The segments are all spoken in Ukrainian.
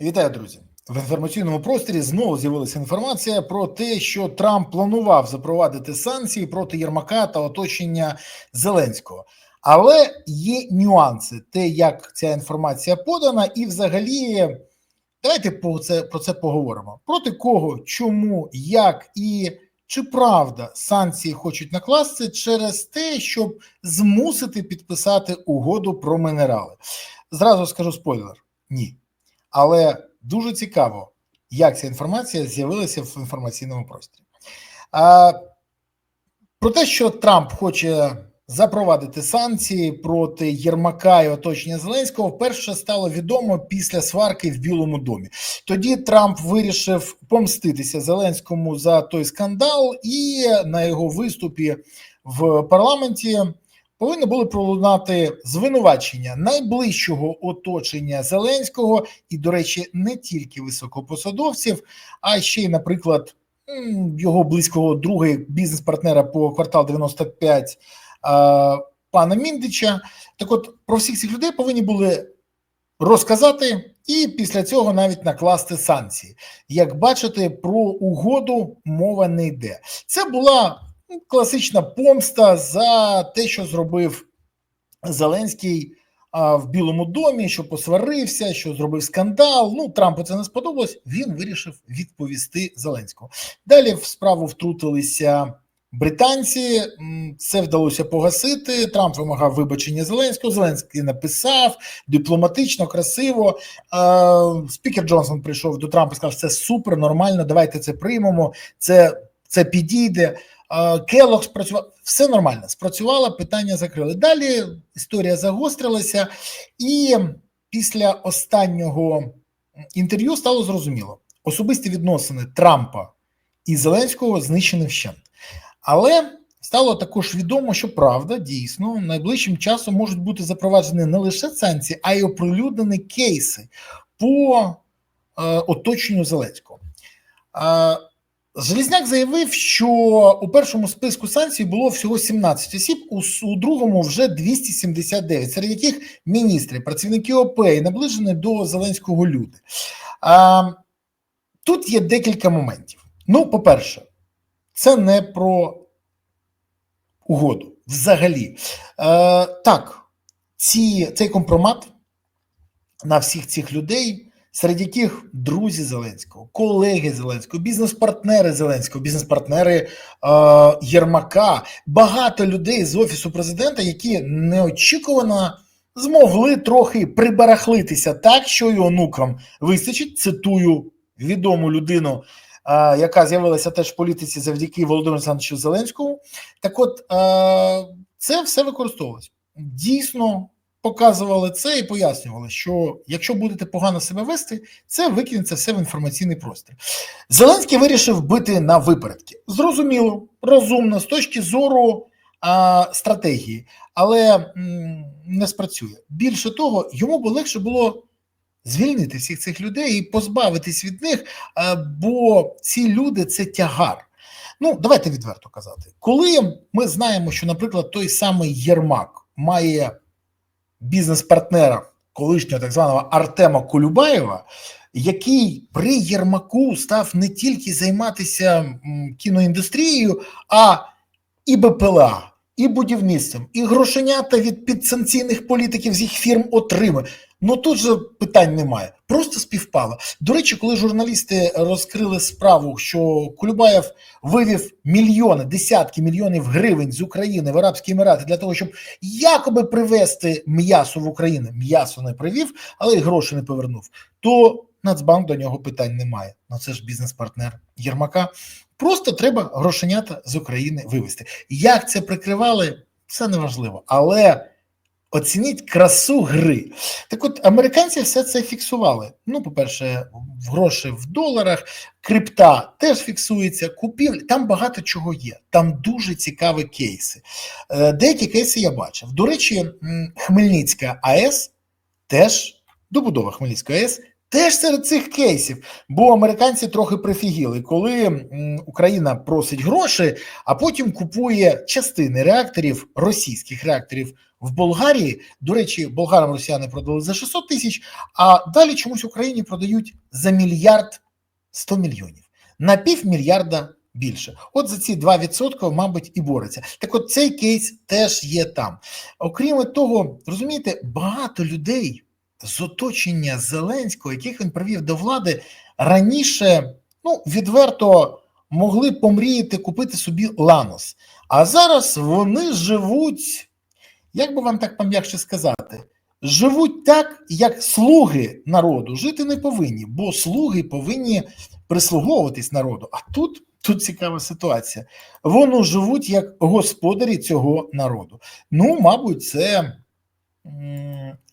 Вітаю, друзі. В інформаційному просторі знову з'явилася інформація про те, що Трамп планував запровадити санкції проти Єрмака та оточення Зеленського. Але є нюанси, те, як ця інформація подана, і взагалі, давайте про це, про це поговоримо. Проти кого, чому, як і чи правда санкції хочуть накласти через те, щоб змусити підписати угоду про минерали. Зразу скажу спойлер: ні. Але дуже цікаво, як ця інформація з'явилася в інформаційному просторі. А, Про те, що Трамп хоче запровадити санкції проти Єрмака і оточення Зеленського, вперше стало відомо після сварки в Білому домі. Тоді Трамп вирішив помститися Зеленському за той скандал, і на його виступі в парламенті повинні були пролунати звинувачення найближчого оточення Зеленського, і, до речі, не тільки високопосадовців, а ще й, наприклад, його близького друга бізнес-партнера по квартал 95 пана Міндича. Так, от про всіх цих людей повинні були розказати. І після цього навіть накласти санкції. Як бачите, про угоду мова не йде. Це була класична помста за те, що зробив Зеленський в Білому домі, що посварився, що зробив скандал. Ну, Трампу це не сподобалось. Він вирішив відповісти Зеленському. Далі в справу втрутилися. Британці це вдалося погасити. Трамп вимагав вибачення Зеленського. Зеленський написав дипломатично, красиво. Спікер Джонсон прийшов до Трампа сказав, це супер, нормально. Давайте це приймемо. Це це підійде. Келлог спрацював, все нормально. Спрацювало, питання закрили. Далі історія загострилася, і після останнього інтерв'ю стало зрозуміло: особисті відносини Трампа і Зеленського знищені вщент. Але стало також відомо, що правда дійсно найближчим часом можуть бути запроваджені не лише санкції, а й оприлюднені кейси по е, оточенню Зеленського. Е, Желізняк заявив, що у першому списку санкцій було всього 17 осіб, у, другому вже 279, серед яких міністри, працівники ОП і наближені до Зеленського люди. А, Тут є декілька моментів. Ну, по-перше, це не про угоду. Взагалі, Е, так, ці, цей компромат на всіх цих людей серед яких друзі Зеленського, колеги Зеленського, бізнес-партнери Зеленського, бізнес-партнери е, Єрмака, багато людей з офісу президента, які неочікувано змогли трохи прибарахлитися так, що й онукам вистачить. Цитую відому людину. Uh, яка з'явилася теж в політиці завдяки Володимиру Олександровичу Зеленському, так от uh, це все використовувалось. Дійсно, показували це і пояснювали, що якщо будете погано себе вести, це викинеться все в інформаційний простір. Зеленський вирішив бити на випередки. Зрозуміло, розумно з точки зору а, стратегії, але м, не спрацює. Більше того, йому б легше було. Звільнити всіх цих людей і позбавитись від них, бо ці люди це тягар. Ну, давайте відверто казати. Коли ми знаємо, що, наприклад, той самий Єрмак має бізнес-партнера колишнього так званого Артема Колюбаєва, який при Єрмаку став не тільки займатися кіноіндустрією, а і БПЛА, і будівництвом, і грошенята від підсанкційних політиків з їх фірм отримує. Ну тут же питань немає. Просто співпало. До речі, коли журналісти розкрили справу, що Кулюбаєв вивів мільйони, десятки мільйонів гривень з України в Арабські Емірати для того, щоб якоби привезти м'ясо в Україну, м'ясо не привів, але й гроші не повернув. То Нацбанк до нього питань немає. Ну це ж бізнес-партнер Єрмака. Просто треба грошенята з України вивезти. Як це прикривали, це неважливо. Але. Оцініть красу гри. Так от американці все це фіксували. Ну, по-перше, гроші в доларах, крипта теж фіксується, купівлі. Там багато чого є. Там дуже цікаві кейси. Е, деякі кейси я бачив. До речі, Хмельницька АЕС теж добудова Хмельницької АЕС. Теж серед цих кейсів, бо американці трохи прифігіли, коли Україна просить гроші, а потім купує частини реакторів, російських реакторів в Болгарії. До речі, болгарам росіяни продали за 600 тисяч, а далі чомусь Україні продають за мільярд 100 мільйонів на півмільярда більше. От за ці 2%, мабуть, і бореться. Так от цей кейс теж є там. Окрім того, розумієте, багато людей з оточення Зеленського, яких він привів до влади, раніше ну, відверто могли помріяти купити собі ланос. А зараз вони живуть, як би вам так пом'якше сказати, живуть так, як слуги народу. Жити не повинні, бо слуги повинні прислуговуватись народу. А тут, тут цікава ситуація. Вони живуть як господарі цього народу. Ну, мабуть, це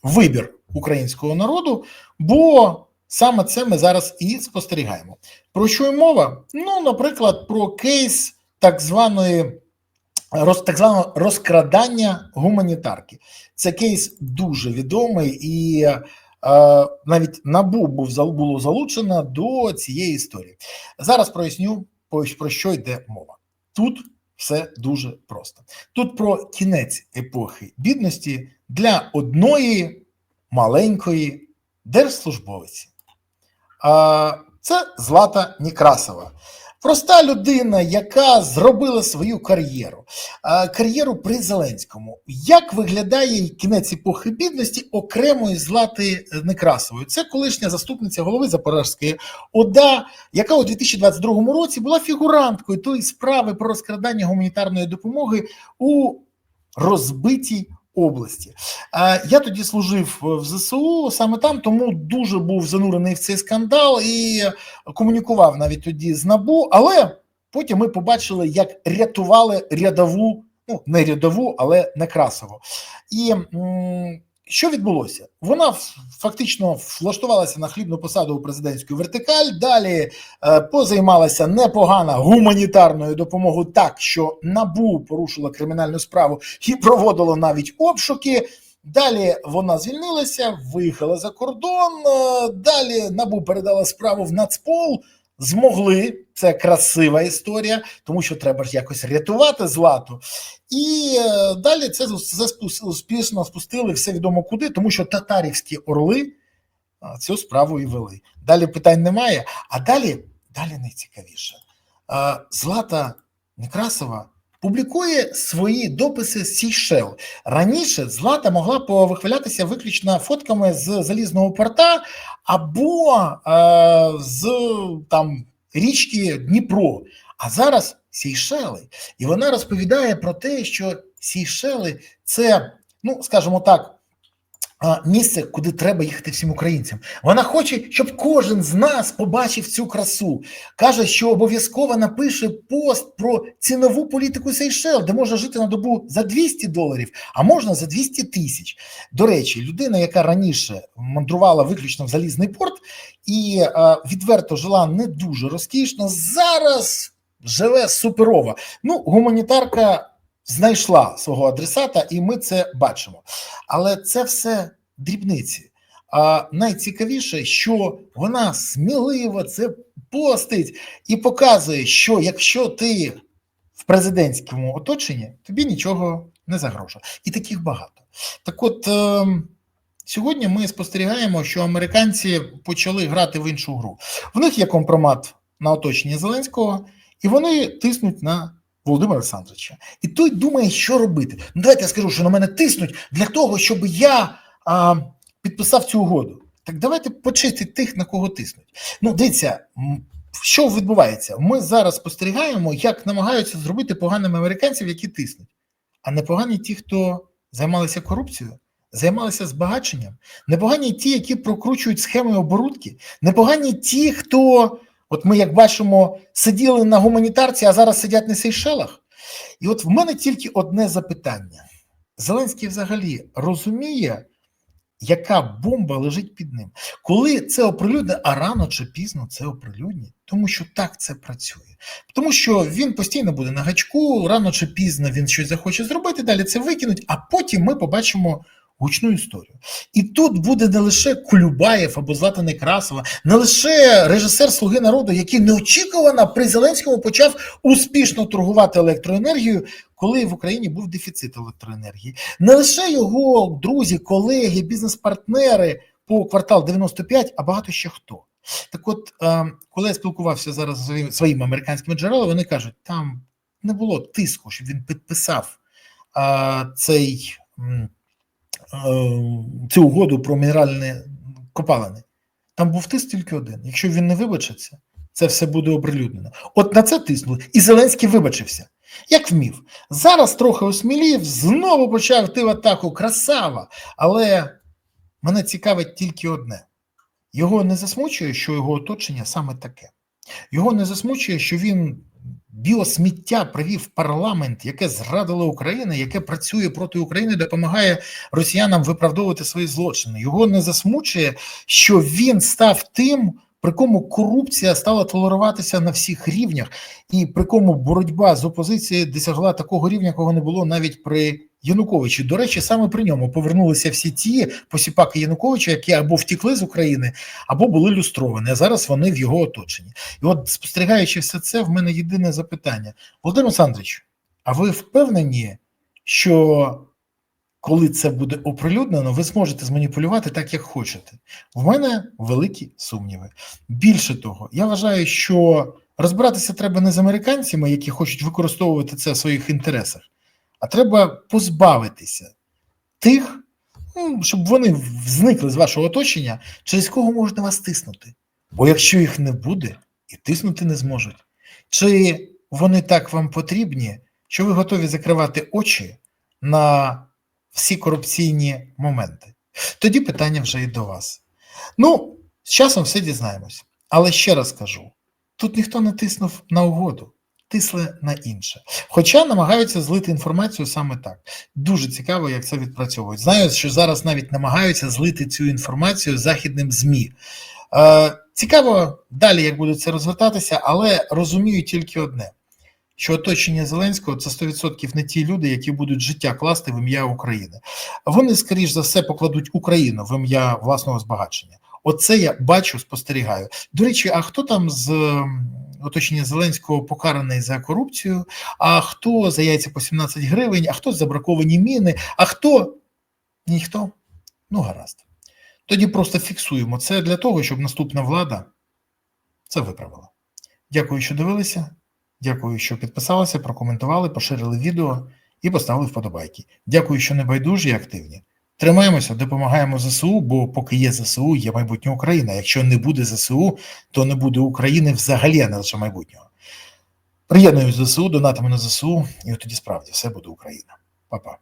вибір українського народу, бо саме це ми зараз і спостерігаємо. Про що й мова? Ну, наприклад, про кейс так званої роз, так званого розкрадання гуманітарки. Це кейс дуже відомий, і е, навіть набу був було залучено до цієї історії. Зараз проясню про, про що йде мова. Тут все дуже просто. Тут про кінець епохи бідності для одної маленької держслужбовиці. Це Злата Некрасова. Проста людина, яка зробила свою кар'єру, кар'єру при Зеленському. Як виглядає кінець епохи бідності окремої Злати Некрасової? Це колишня заступниця голови Запорізької ОДА, яка у 2022 році була фігуранткою тої справи про розкрадання гуманітарної допомоги у розбитій області. Я тоді служив в ЗСУ саме там, тому дуже був занурений в цей скандал і комунікував навіть тоді з НАБУ. Але потім ми побачили, як рятували рядову, ну не рядову, але Некрасову. І що відбулося? Вона фактично влаштувалася на хлібну посаду у президентську вертикаль. Далі е, позаймалася непогано гуманітарною допомогою, так що набу порушила кримінальну справу і проводило навіть обшуки. Далі вона звільнилася, виїхала за кордон. е, Далі набу передала справу в Нацпол. Змогли, це красива історія, тому що треба ж якось рятувати злату. І е, далі це, успішно спустили все відомо куди, тому що татарівські орли цю справу і вели. Далі питань немає. А далі, далі найцікавіше. Злата Некрасова публікує свої дописи з Сейшел. Раніше Злата могла повихвалятися виключно фотками з залізного порта або е, з там річки Дніпро. А зараз Сейшели. І вона розповідає про те, що Сейшели це, ну скажімо так, місце, куди треба їхати всім українцям. Вона хоче, щоб кожен з нас побачив цю красу. Каже, що обов'язково напише пост про цінову політику Сейшел, де можна жити на добу за 200 доларів, а можна за 200 тисяч. До речі, людина, яка раніше мандрувала виключно в залізний порт і відверто жила не дуже розкішно, зараз живе суперово. Ну, гуманітарка знайшла свого адресата, і ми це бачимо. Але це все дрібниці. А найцікавіше, що вона сміливо це постить і показує, що якщо ти в президентському оточенні, тобі нічого не загрожує. І таких багато. Так от е, сьогодні ми спостерігаємо, що американці почали грати в іншу гру. В них є компромат на оточення Зеленського, і вони тиснуть на Володимира Олександровича. І той думає, що робити. Ну, давайте я скажу, що на мене тиснуть для того, щоб я а, підписав цю угоду. Так давайте почистити тих, на кого тиснуть. Ну, дивіться, що відбувається? Ми зараз спостерігаємо, як намагаються зробити поганими американців, які тиснуть. А непогані ті, хто займалися корупцією, займалися збагаченням, непогані ті, які прокручують схеми оборудки, непогані ті, хто, от ми, як бачимо, сиділи на гуманітарці, а зараз сидять на Сейшелах. І от в мене тільки одне запитання: Зеленський взагалі розуміє, яка бомба лежить під ним, коли це оприлюдне, а рано чи пізно це оприлюднять, тому що так це працює. Тому що він постійно буде на гачку, рано чи пізно він щось захоче зробити, далі це викинуть, а потім ми побачимо гучну історію. І тут буде не лише Кулюбаєв або Злата Некрасова, не лише режисер Слуги народу, який неочікувано при Зеленському почав успішно торгувати електроенергією, коли в Україні був дефіцит електроенергії. Не лише його друзі, колеги, бізнес-партнери по квартал 95, а багато ще хто. Так, от, е, коли я спілкувався зараз зі своїми американськими джерелами, вони кажуть, там не було тиску, щоб він підписав а, цей цю угоду про мінеральні копалини. Там був тиск тільки один. Якщо він не вибачиться, це все буде оприлюднено. От на це тиснули. І Зеленський вибачився. Як вмів. Зараз трохи осмілів, знову почав йти в атаку. Красава. Але мене цікавить тільки одне: його не засмучує, що його оточення саме таке. Його не засмучує, що він біосміття привів парламент, яке зрадило Україну, яке працює проти України, допомагає росіянам виправдовувати свої злочини. Його не засмучує, що він став тим, при кому корупція стала толеруватися на всіх рівнях, і при кому боротьба з опозицією досягла такого рівня, якого не було навіть при Януковичі. До речі, саме при ньому повернулися всі ті посіпаки Януковича, які або втікли з України, або були люстровані. А зараз вони в його оточенні. І от спостерігаючи все це, в мене єдине запитання: Володимир Олександрович, а ви впевнені, що коли це буде оприлюднено, ви зможете зманіпулювати так, як хочете? В мене великі сумніви. Більше того, я вважаю, що розбиратися треба не з американцями, які хочуть використовувати це в своїх інтересах а треба позбавитися тих, ну, щоб вони зникли з вашого оточення, через кого можна вас тиснути. Бо якщо їх не буде, і тиснути не зможуть, чи вони так вам потрібні, що ви готові закривати очі на всі корупційні моменти? Тоді питання вже і до вас. Ну, з часом все дізнаємось. Але ще раз кажу: тут ніхто не тиснув на угоду тисли на інше. Хоча намагаються злити інформацію саме так. Дуже цікаво, як це відпрацьовують. Знаю, що зараз навіть намагаються злити цю інформацію західним ЗМІ. Е, Цікаво далі, як буде це розвертатися, але розумію тільки одне: що оточення Зеленського це 100% не ті люди, які будуть життя класти в ім'я України. Вони, скоріш за все, покладуть Україну в ім'я власного збагачення. Оце я бачу, спостерігаю. До речі, а хто там з оточення Зеленського покараний за корупцію, а хто за яйця по 17 гривень, а хто за браковані міни, а хто ніхто. Ну, гаразд. Тоді просто фіксуємо це для того, щоб наступна влада це виправила. Дякую, що дивилися. Дякую, що підписалися, прокоментували, поширили відео і поставили вподобайки. Дякую, що не байдужі і активні. Тримаємося, допомагаємо ЗСУ, бо поки є ЗСУ, є майбутнє України. Якщо не буде ЗСУ, то не буде України взагалі, а не лише майбутнього. Приєднуюсь ЗСУ, донатимо на ЗСУ, і от тоді справді все буде Україна. Па-па.